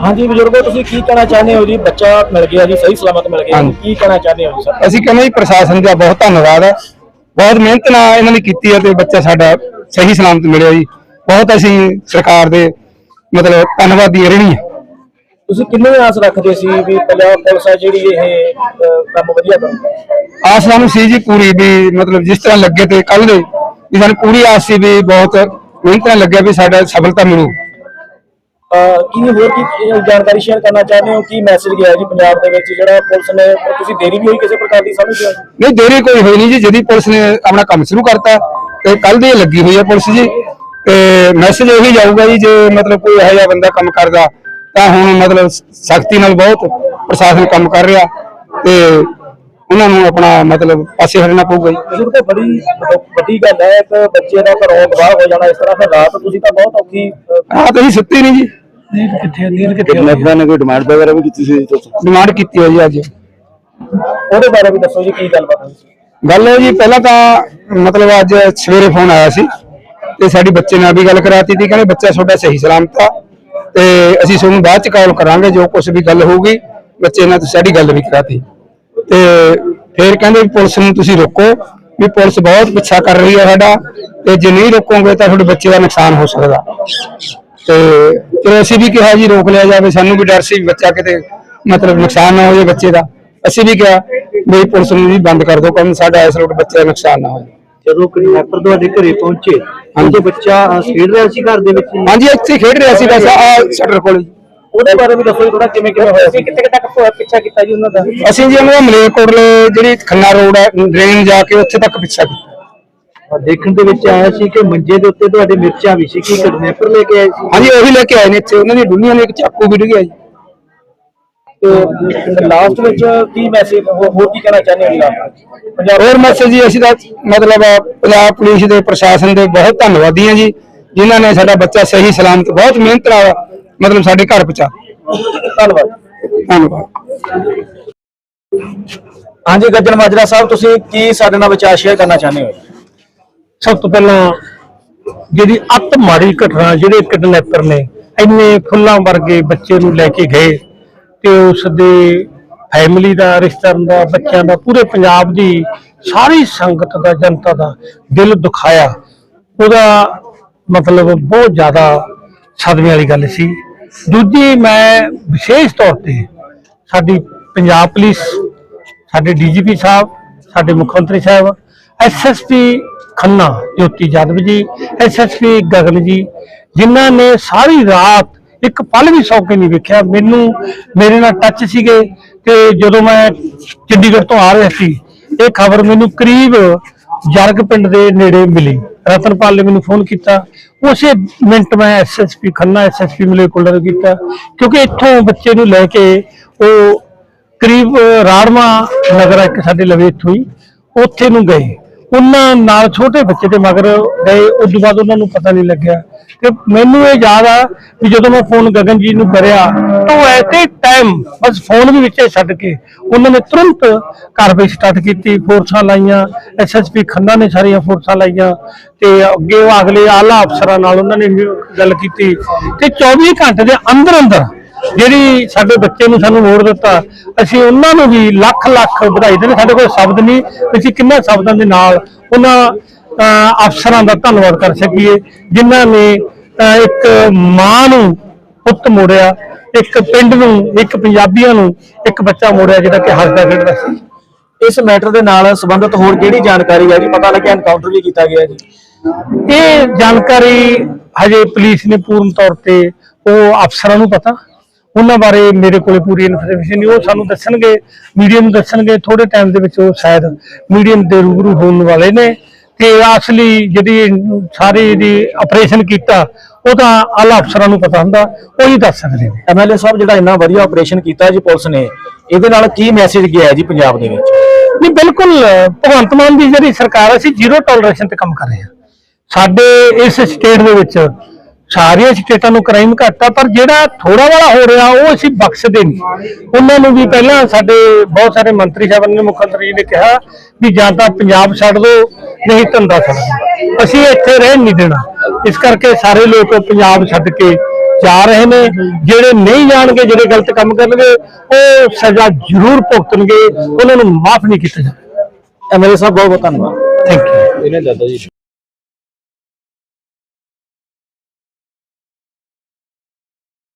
ਹਾਂਜੀ ਬਜ਼ੁਰਗੋ ਤੁਸੀਂ ਕੀ ਕਹਿਣਾ ਚਾਹੁੰਦੇ ਹੋ ਜੀ? ਬੱਚਾ ਮਿਲ ਗਿਆ ਜੀ ਸਹੀ ਸਲਾਮਤ ਮਿਲ ਗਿਆ। ਕੀ ਕਹਿਣਾ ਚਾਹੁੰਦੇ ਹੋ ਜੀ ਸਰ? ਅਸੀਂ ਕਹਿੰਦੇ ਜੀ ਪ੍ਰਸ਼ਾਸਨ ਦਾ ਬਹੁਤ ਧੰਨਵਾਦ ਹੈ। ਬਹੁਤ ਮਿਹਨਤ ਨਾਲ ਇਹਨਾਂ ਨੇ ਕੀਤੀ ਹੈ ਤੇ ਬੱਚਾ ਸਾਡਾ ਸਹੀ ਸਲਾਮਤ ਮਿਲਿਆ ਜੀ। ਬਹੁਤ ਅਸੀਂ ਸਰਕਾਰ ਦੇ ਮਤਲਬ ਧੰਨਵਾਦੀ ਰਹਿਣੀ ਹੈ। ਤੁਸੀਂ ਕਿੰਨੇ ਆਸ ਰੱਖਦੇ ਸੀ ਵੀ ਪੰਜਾਬ ਪੁਲਿਸ ਆ ਜਿਹੜੀ ਇਹ ਕੰਮ ਵਧੀਆ ਕਰੂਗੀ? ਆਸ ਸਾਨੂੰ ਸੀ ਜੀ ਪੂਰੀ ਵੀ ਮਤਲਬ ਜਿਸ ਤਰ੍ਹਾਂ ਲੱਗੇ ਤੇ ਕੱਲ ਦੇ ਵੀ ਸਾਨੂੰ ਪੂਰੀ ਆਸ ਸੀ ਵੀ ਬਹੁਤ ਮਿਹਨਤ ਨਾਲ ਲੱਗਿਆ ਵੀ ਸਾਡਾ ਸਫਲਤਾ ਮਿਲੂ। ਕੀ ਹੋਰ ਕੀ ਜਾਣਕਾਰੀ ਸ਼ੇਅਰ ਕਰਨਾ ਚਾਹੁੰਦੇ ਹੋ? ਕੀ ਮੈਸੇਜ ਗਿਆ ਜੀ ਪੰਜਾਬ ਦੇ ਵਿੱਚ ਜਿਹੜਾ ਪੁਲਿਸ ਨੇ ਤੁਸੀਂ ਦੇਰੀ ਵੀ ਹੋਈ ਕਿਸੇ ਪ੍ਰਕਾਰ ਦੀ ਸਮਝਦੇ ਹੋ? ਨਹੀਂ ਦੇਰੀ ਕੋਈ ਹੋਈ ਨਹੀਂ ਜੀ। ਜਦੀ ਪੁਲਿਸ ਨੇ ਆਪਣਾ ਕੰਮ ਸ਼ੁਰੂ ਕਰਤਾ ਤੇ ਕੱਲ ਦੀ ਲੱਗੀ ਹੋਈ ਹੈ ਪੁਲਿਸ ਜੀ। ਤੇ ਮੈਸੇਜ ਇਹੀ ਜਾਊਗਾ ਜੀ ਜੇ ਮਤਲਬ ਕੋਈ ਇਹੋ ਜਿਹਾ ਬੰਦਾ ਕੰਮ ਕਰਦਾ ਤਾਂ ਹੁਣ ਮਤਲਬ ਸਖਤੀ ਨਾਲ ਬਹੁਤ ਪ੍ਰਸ਼ਾਸਨ ਕੰਮ ਕਰ ਰਿਹਾ ਤੇ ਉਹਨਾਂ ਨੂੰ ਆਪਣਾ ਮਤਲਬ ਪਾਸੇ ਹਟਣਾ ਪਊਗਾ ਜੀ। ਬਜ਼ੁਰਗ ਤੇ ਬੜੀ ਵੱਡੀ ਗੱਲ ਹੈ ਇੱਕ ਬੱਚੇ ਦਾ ਘਰੋਂ ਗਵਾਹ ਹੋ ਜਾਣਾ ਇਸ ਤਰ੍ਹਾਂ ਫਿਰ ਰਾਤ ਤੁਸੀਂ ਤਾਂ ਬਹੁਤ ਔਖੀ ਰਾਤ ਅਸੀਂ ਸੁੱਤੇ ਨਹੀਂ ਜੀ। ਕਿੱਥੇ ਨੀਂਦ ਕਿੱਥੇ ਕਿਡਨੈਪਰਾਂ ਨੇ ਕੋਈ ਡਿਮਾਂਡ ਵਗੈਰਾ ਵੀ ਕੀਤੀ ਸੀ ਡਿਮਾਂਡ ਕੀਤੀ ਹੈ ਜੀ ਅੱਜ। ਉਹਦੇ ਬਾਰੇ ਵੀ ਦੱਸੋ ਜੀ ਕੀ ਗੱਲਬਾਤ ਹੋਈ ਸੀ ਗੱਲ ਇਹ ਜੀ ਪਹਿਲਾਂ ਤਾਂ ਮਤਲਬ ਅੱਜ ਸਵੇਰੇ ਫੋਨ ਆਇਆ ਸੀ ਤੇ ਸਾਡੀ ਬੱਚੇ ਨਾਲ ਵੀ ਗੱਲ ਕਰਾਤੀ ਸੀ ਕਹਿੰਦੇ ਬੱਚਾ ਤੁਹਾਡਾ ਸਹੀ ਸਲਾਮਤ ਆ ਤੇ ਅਸੀਂ ਤੁਹਾਨੂੰ ਬਾਅਦ ਚ ਕਾਲ ਕਰਾਂਗੇ ਜੋ ਕੁਝ ਵੀ ਗੱਲ ਹੋਊਗੀ ਬੱਚੇ ਨਾਲ ਤੁਸੀਂ ਸਾਡੀ ਗੱਲ ਵੀ ਕਰਾਤੀ। ਤੇ ਫਿਰ ਕਹਿੰਦੇ ਵੀ ਪੁਲਿਸ ਨੂੰ ਤੁਸੀਂ ਰੋਕੋ ਵੀ ਪੁਲਿਸ ਬਹੁਤ ਪਿੱਛਾ ਕਰ ਰਹੀ ਹੈ ਸਾਡਾ ਤੇ ਜੇ ਨਹੀਂ ਰੋਕੋਗੇ ਤਾਂ ਤੁਹਾਡੇ ਬੱਚੇ ਦਾ ਨੁਕਸਾਨ ਹੋ ਸਕਦਾ। ਤੇ ਚਲੋ ਅਸੀਂ ਵੀ ਕਿਹਾ ਜੀ ਰੋਕ ਲਿਆ ਜਾਵੇ ਸਾਨੂੰ ਵੀ ਡਰ ਸੀ ਬੱਚਾ ਕਿਤੇ ਮਤਲਬ ਨੁਕਸਾਨ ਨਾ ਹੋ ਜਾਏ ਬੱਚੇ ਦਾ ਅਸੀਂ ਵੀ ਕਿਹਾ ਵੀ ਪੁਲਿਸ ਨੂੰ ਵੀ ਬੰਦ ਕਰ ਦਿਓ ਕੰਮ ਸਾਡਾ ਇਸ ਰੋਡ ਬੱਚੇ ਦਾ ਨੁਕਸਾਨ ਨਾ ਹੋਵੇ ਜਦੋਂ ਕਿਡਨੈਪਰ ਤੁਹਾਡੇ ਘਰੇ ਪਹੁੰਚੇ ਹਾਂਜੀ। ਬੱਚਾ ਖੇਡ ਰਿਹਾ ਸੀ ਘਰ ਦੇ ਵਿੱਚ ਹੀ? ਹਾਂਜੀ ਇੱਥੇ ਖੇਡ ਰਿਹਾ ਸੀ ਬਸ ਆ ਸ਼ਟਰ ਕੋਲ। ਉਹਦੇ ਬਾਰੇ ਵੀ ਦੱਸੋ ਥੋੜਾ ਕਿਵੇਂ ਕਿਵੇਂ ਹੋਇਆ ਸੀ ਕਿੱਥੇ ਤੱਕ ਪਿੱਛਾ ਕੀਤਾ ਜੀ ਉਹਨਾਂ ਦਾ ਅਸੀਂ ਜੀ ਉਹਨਾਂ ਦਾ ਮਲੇਰਕੋਟਲੇ ਜਿਹੜੀ ਖੰਨਾ ਰੋਡ ਹੈ ਡਰੇਨ ਜਾ ਕੇ ਉੱਥੇ ਤੱਕ ਪਿੱਛਾ ਕੀਤਾ ਦੇਖਣ ਦੇ ਵਿੱਚ ਆਇਆ ਸੀ ਕਿ ਮੰਜੇ ਦੇ ਉੱਤੇ ਤੁਹਾਡੇ ਮਿਰਚਾਂ ਵੀ ਸੀ ਕਿ ਕਿਡਨੈਪਰ ਲੈ ਕੇ ਆਏ ਸੀ। ਹਾਂਜੀ ਉਹੀ ਲੈ ਕੇ ਆਏ ਨੇ ਇੱਥੇ ਉਹਨਾਂ ਦੀਆਂ ਡੁੱਲੀਆਂ ਨੇ ਇੱਕ ਚਾਕੂ ਵੀ ਡਿੱਗਿਆ ਜੀ। ਤੇ ਲਾਸਟ ਵਿੱਚ ਕੀ ਮੈਸੇਜ ਹੋਰ ਕੀ ਕਹਿਣਾ ਚਾਹੁੰਦੇ ਹੋ ਜੀ ਲਾਸਟ ਪੰਜਾਬ ਹੋਰ ਮੈਸੇਜ ਜੀ ਅਸੀਂ ਤਾਂ ਮਤਲਬ ਪੰਜਾਬ ਪੁਲਿਸ ਦੇ ਪ੍ਰਸ਼ਾਸਨ ਦੇ ਬਹੁਤ ਧੰਨਵਾਦੀ ਹਾਂ ਜੀ ਜਿਨ੍ਹਾਂ ਨੇ ਸਾਡਾ ਬੱਚਾ ਸਹੀ ਸਲਾਮਤ ਬਹੁਤ ਮਿਹਨਤ ਨਾਲ ਮਤਲਬ ਸਾਡੇ ਘਰ ਪਹੁੰਚਾ। ਧੰਨਵਾਦ। ਧੰਨਵਾਦ। ਹਾਂਜੀ ਗੱਜਣ ਮਾਜਰਾ ਸਾਹਿਬ ਤੁਸੀਂ ਕੀ ਸਾਡੇ ਨਾਲ ਵਿਚਾਰ ਸ਼ੇਅਰ ਕਰਨਾ ਚਾਹੁੰਦੇ ਹੋ? ਸਭ ਤੋਂ ਪਹਿਲਾਂ ਜਿਹੜੀ ਅਤ ਮਾੜੀ ਘਟਨਾ, ਜਿਹੜੇ ਕਿਡਨੈਪਰ ਨੇ, ਇੰਨੇ ਫੁੱਲਾਂ ਵਰਗੇ ਬੱਚੇ ਨੂੰ ਲੈ ਕੇ ਗਏ ਤੇ ਉਸ ਦੇ ਫੈਮਿਲੀ ਦਾ ਰਿਸ਼ਤੇਦਾਰਾਂ ਦਾ, ਬੱਚਿਆਂ ਦਾ, ਪੂਰੇ ਪੰਜਾਬ ਦੀ ਸਾਰੀ ਸੰਗਤ ਦਾ, ਜਨਤਾ ਦਾ ਦਿਲ ਦੁਖਾਇਆ। ਉਹਦਾ ਮਤਲਬ ਬਹੁਤ ਜ਼ਿਆਦਾ ਸਦਮੇ ਵਾਲੀ ਗੱਲ ਸੀ। ਦੂਜੀ, ਮੈਂ ਵਿਸ਼ੇਸ਼ ਤੌਰ ਤੇ ਸਾਡੀ ਪੰਜਾਬ ਪੁਲਿਸ, ਸਾਡੇ ਡੀਜੀਪੀ ਸਾਹਿਬ, ਸਾਡੇ ਮੁੱਖ ਮੰਤਰੀ ਸਾਹਿਬ ਐਸਐਸਪੀ ਖੰਨਾ, ਜੋਤੀ ਜਾਦਵ ਜੀ ਐਸਐਸਪੀ ਗਗਨ ਜੀ, ਜਿਨ੍ਹਾਂ ਨੇ ਸਾਰੀ ਰਾਤ ਇੱਕ ਪਲ ਵੀ ਸੌ ਕੇ ਨਹੀਂ ਵੇਖਿਆ। ਮੈਨੂੰ, ਮੇਰੇ ਨਾਲ ਟੱਚ ਸੀਗੇ ਤੇ ਜਦੋਂ ਮੈਂ ਚੰਡੀਗੜ੍ਹ ਤੋਂ ਆ ਰਿਹਾ ਸੀ, ਇਹ ਖਬਰ ਮੈਨੂੰ ਕਰੀਬ ਜਰਗ ਪਿੰਡ ਦੇ ਨੇੜੇ ਮਿਲੀ। ਰਤਨਪਾਲ ਨੇ ਮੈਨੂੰ ਫੋਨ ਕੀਤਾ। ਉਸੇ ਮਿੰਟ ਮੈਂ ਐਸਐਸਪੀ ਖੰਨਾ ਐਸਐਸਪੀ ਮਿਲੇ ਨੂੰ ਕੀਤਾ, ਕਿਉਂਕਿ ਇੱਥੋਂ ਬੱਚੇ ਨੂੰ ਲੈ ਕੇ ਉਹ ਕਰੀਬ ਰਾੜਮਾ ਨਗਰ ਆ, ਇੱਕ ਸਾਡੇ ਲਵੇ ਇੱਥੋਂ ਹੀ, ਉੱਥੇ ਨੂੰ ਗਏ। ਉਹਨਾਂ ਨਾਲ ਛੋਟੇ ਬੱਚੇ ਦੇ ਮਗਰ ਗਏ, ਉਸ ਤੋਂ ਬਾਅਦ ਉਹਨਾਂ ਨੂੰ ਪਤਾ ਨਹੀਂ ਲੱਗਿਆ। ਤੇ ਮੈਨੂੰ ਇਹ ਯਾਦ ਆ ਵੀ ਜਦੋਂ ਮੈਂ ਫੋਨ ਗਗਨ ਜੀ ਨੂੰ ਕਰਿਆ, ਤਾਂ ਉਹ ਐਟ ਟਾਈਮ ਬਸ ਫੋਨ ਵੀ ਵਿੱਚੇ ਛੱਡ ਕੇ ਉਹਨਾਂ ਨੇ ਤੁਰੰਤ ਕਾਰਵਾਈ ਸਟਾਰਟ ਕੀਤੀ, ਫੋਰਸਾਂ ਲਾਈਆਂ ਐਸਐਸਪੀ ਖੰਨਾ ਨੇ ਸਾਰੀਆਂ ਫੋਰਸਾਂ ਲਾਈਆਂ ਤੇ ਅੱਗੇ ਉਹ ਅਗਲੇ ਆਲਾ ਅਫਸਰਾਂ ਨਾਲ ਉਹਨਾਂ ਨੇ ਗੱਲ ਕੀਤੀ। ਤੇ 24 ਘੰਟੇ ਦੇ ਅੰਦਰ ਅੰਦਰ ਜਿਹੜੀ ਸਾਡੇ ਬੱਚੇ ਨੂੰ ਸਾਨੂੰ ਮੋੜ ਦਿੱਤਾ ਅਸੀਂ ਉਹਨਾਂ ਨੂੰ ਵੀ ਲੱਖ ਲੱਖ ਵਧਾਈ ਦਿੰਦੇ ਸਾਡੇ ਕੋਲ ਸ਼ਬਦ ਨਹੀਂ ਅਸੀਂ ਕਿੰਨਾ ਸ਼ਬਦਾਂ ਦੇ ਨਾਲ ਉਹਨਾਂ ਅਫਸਰਾਂ ਦਾ ਧੰਨਵਾਦ ਕਰ ਸਕੀਏ ਜਿਨ੍ਹਾਂ ਨੇ ਇੱਕ ਮਾਂ ਨੂੰ ਪੁੱਤ ਮੋੜਿਆ ਇੱਕ ਪਿੰਡ ਨੂੰ ਇੱਕ ਪੰਜਾਬੀਆਂ ਨੂੰ ਇੱਕ ਬੱਚਾ ਮੋੜਿਆ ਜਿਹੜਾ ਕਿ ਹੱਸਦਾ ਖੇਡਦਾ ਸੀ। ਇਸ ਮੈਟਰ ਦੇ ਨਾਲ ਸੰਬੰਧਿਤ ਹੋਰ ਕਿਹੜੀ ਜਾਣਕਾਰੀ ਹੈ ਜੀ? ਪਤਾ ਲੱਗਿਆ ਐਨਕਾਊਂਟਰ ਵੀ ਕੀਤਾ ਗਿਆ ਜੀ। ਇਹ ਜਾਣਕਾਰੀ ਹਜੇ ਪੁਲਿਸ ਨੇ ਪੂਰਨ ਤੌਰ ਤੇ ਉਹ ਅਫਸਰਾਂ ਨੂੰ ਪਤਾ। ਉਹਨਾਂ ਬਾਰੇ ਮੇਰੇ ਕੋਲੇ ਪੂਰੀ ਇਨਫੋਰਮੇਸ਼ਨ ਨਹੀਂ ਉਹ ਸਾਨੂੰ ਦੱਸਣਗੇ ਮੀਡੀਆ ਨੂੰ ਦੱਸਣਗੇ ਥੋੜੇ ਟਾਈਮ ਦੇ ਵਿੱਚ ਉਹ ਸ਼ਾਇਦ ਮੀਡੀਆ ਦੇ ਰੂਬਰੂ ਹੋਣ ਵਾਲੇ ਨੇ। ਤੇ ਅਸਲੀ ਜਿਹੜੀ ਸਾਰੀ ਦੀ ਆਪਰੇਸ਼ਨ ਕੀਤਾ ਉਹ ਤਾਂ ਆਲਾ ਅਫਸਰਾਂ ਨੂੰ ਪਤਾ ਹੁੰਦਾ ਉਹ ਹੀ ਦੱਸ ਸਕਦੇ ਨੇ। ਐਮਐਲਏ ਸਾਹਿਬ ਜਿਹੜਾ ਇੰਨਾ ਵਧੀਆ ਆਪਰੇਸ਼ਨ ਕੀਤਾ ਜੀ ਪੁਲਿਸ ਨੇ ਇਹਦੇ ਨਾਲ ਕੀ ਮੈਸੇਜ ਗਿਆ ਜੀ ਪੰਜਾਬ ਦੇ ਵਿੱਚ? ਨਹੀਂ ਬਿਲਕੁਲ ਭਗਵੰਤ ਮਾਨ ਦੀ ਜਿਹੜੀ ਸਰਕਾਰ ਅਸੀਂ ਜ਼ੀਰੋ ਟੋਲਰੇਸ਼ਨ ਤੇ ਕੰਮ ਕਰ ਰਹੇ ਹਾਂ। ਸਾਡੇ ਇਸ ਸਟੇਟ ਦੇ ਵਿੱਚ ਸਾਰੀਆਂ ਸਟੇਟਾਂ ਨੂੰ ਕ੍ਰਾਈਮ ਘੱਟ ਆ ਪਰ ਜਿਹੜਾ ਥੋੜਾ ਵਾਲਾ ਹੋ ਰਿਹਾ ਉਹ ਅਸੀਂ ਬਖਸ਼ਦੇ ਨਹੀਂ। ਉਹਨਾਂ ਨੂੰ ਵੀ ਪਹਿਲਾਂ ਸਾਡੇ ਬਹੁਤ ਸਾਰੇ ਮੰਤਰੀ ਸਾਹਿਬਾਨ ਨੇ ਮੁੱਖ ਮੰਤਰੀ ਜੀ ਨੇ ਕਿਹਾ ਵੀ ਜਾਂ ਤਾਂ ਪੰਜਾਬ ਛੱਡ ਦਿਓ ਨਹੀਂ ਧੰਦਾ ਛੱਡ ਦਿਓ ਅਸੀਂ ਇੱਥੇ ਰਹਿਣ ਨਹੀਂ ਦੇਣਾ। ਇਸ ਕਰਕੇ ਸਾਰੇ ਲੋਕ ਪੰਜਾਬ ਛੱਡ ਕੇ ਜਾ ਰਹੇ ਨੇ। ਜਿਹੜੇ ਨਹੀਂ ਜਾਣਗੇ ਜਿਹੜੇ ਗਲਤ ਕੰਮ ਕਰਨਗੇ ਉਹ ਸਜ਼ਾ ਜ਼ਰੂਰ ਭੁਗਤਣਗੇ। ਉਹਨਾਂ ਨੂੰ ਮਾਫ ਨਹੀਂ ਕੀਤਾ ਜਾਵੇਗਾ ਐਮਐਲਏ ਸਾਹਿਬ ਬਹੁਤ ਬਹੁਤ ਧੰਨਵਾਦ ਥੈਂਕ ਯੂ